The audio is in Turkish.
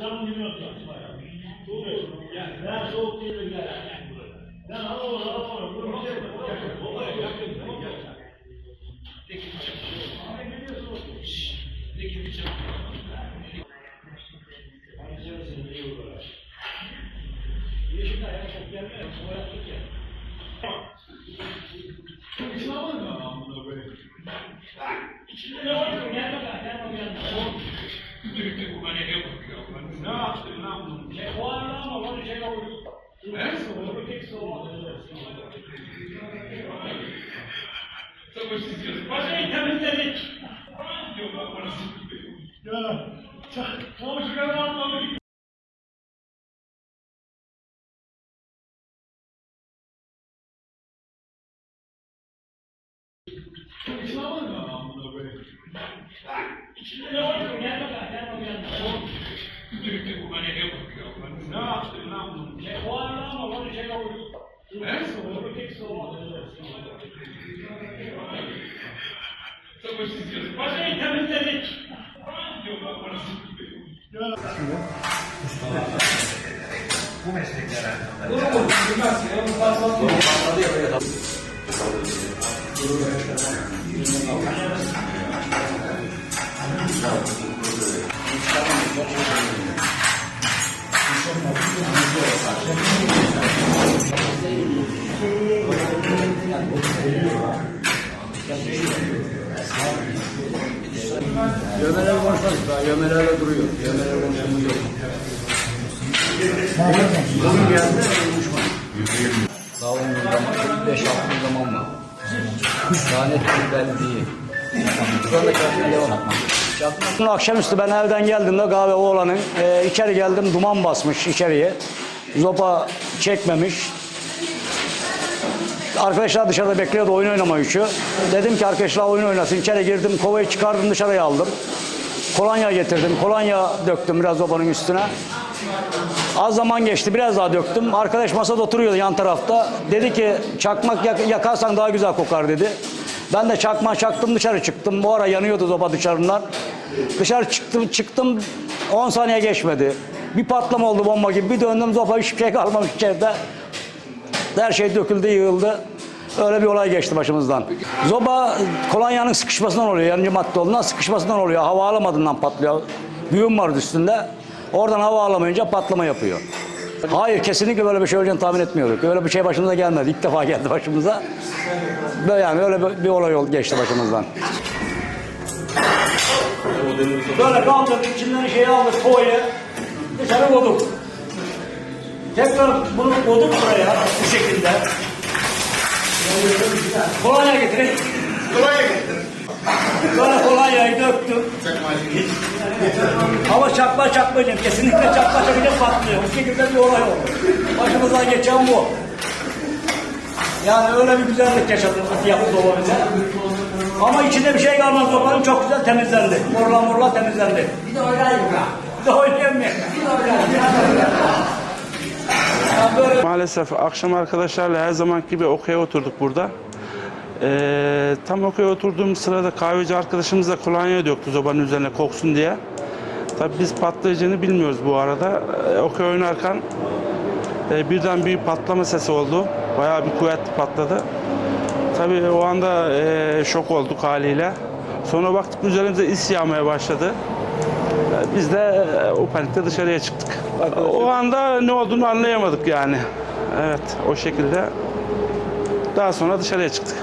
Buradan geliyor Soğuk. Gel. Ben soğuk değilim gel. Sen hava olur, hava olur. Bunu bir şey yapma. Baba yakın. Peki bir şey. Abi geliyorsun. Peki bir şey. Yeşil ayağa çok gelmiyor. O yaptık ya. İslam'ın mı? İçinde ne var? Gel bakalım. Gel bakalım. Ne yaptın? Ne yaptın? Şey, o arada ama onu şey oldu. Ne? Onu tek soğuk. Orayı temizledik. Ya, komşuları anladık. İslam'ın mı? İçinde ne var? Gel bakalım. Gel bakalım. Ne yaptın? Ne yaptın? Şey, o arada ama onu Gömeler konuşmadık daha. Gömelerle duruyor. Gömeler konuşmamız yok. Bugün geldi konuşmadık. Daha onun zaman 5 6 zaman var. Daha bir belli. Şurada çalışmaya devam etmem. Dün akşamüstü ben evden geldiğimde kahve oğlanın e, içeri geldim duman basmış içeriye. Zopa çekmemiş. Arkadaşlar dışarıda bekliyordu oyun oynama üçü. Dedim ki arkadaşlar oyun oynasın. İçeri girdim kovayı çıkardım dışarıya aldım. Kolonya getirdim. Kolonya döktüm biraz zobanın üstüne. Az zaman geçti biraz daha döktüm. Arkadaş masada oturuyordu yan tarafta. Dedi ki çakmak yak- yakarsan daha güzel kokar dedi. Ben de çakma çaktım dışarı çıktım. Bu ara yanıyordu zoba dışarıdan. Dışarı çıktım çıktım 10 saniye geçmedi. Bir patlama oldu bomba gibi. Bir döndüm zoba hiçbir şey kalmamış içeride. Her şey döküldü yığıldı. Öyle bir olay geçti başımızdan. Zoba kolonyanın sıkışmasından oluyor. Yanıcı madde olduğundan sıkışmasından oluyor. Hava alamadığından patlıyor. Güğüm vardı üstünde. Oradan hava alamayınca patlama yapıyor. Hayır kesinlikle böyle bir şey olacağını tahmin etmiyorduk. Öyle bir şey başımıza gelmedi. İlk defa geldi başımıza. Böyle yani öyle bir, olay oldu geçti başımızdan. Böyle kaldırdık, içinden şeyi aldık, kovayı dışarı koyduk. Tekrar bunu koyduk buraya bu şekilde. Kolonya getirin. Kolonya getir. Böyle kolonyayı döktüm. Ama çakma çakmayacağım. Kesinlikle çakma çakınca patlıyor. Bu şekilde bir olay oldu. Başımızdan geçen bu. Yani öyle bir güzellik yaşadık yapı dolabında. Ama içinde bir şey kalmadı zobanın çok güzel temizlendi. Morla morla temizlendi. Bir de oynayayım ya. Bir de oynayayım mı? Bir de oynayayım. Ya böyle Maalesef akşam arkadaşlarla her zaman gibi okey oturduk burada. Ee, tam okey oturduğum sırada kahveci arkadaşımız da kolonya döktü zobanın üzerine koksun diye. Tabii biz patlayacağını bilmiyoruz bu arada. Ee, okey oynarken e, birden bir patlama sesi oldu. Bayağı bir kuvvetli patladı. Tabii o anda e, şok olduk haliyle. Sonra baktık üzerimize is yağmaya başladı. Ee, Biz de e, o panikte dışarıya çıktık. O anda ne olduğunu anlayamadık yani. Evet, o şekilde. Daha sonra dışarıya çıktık.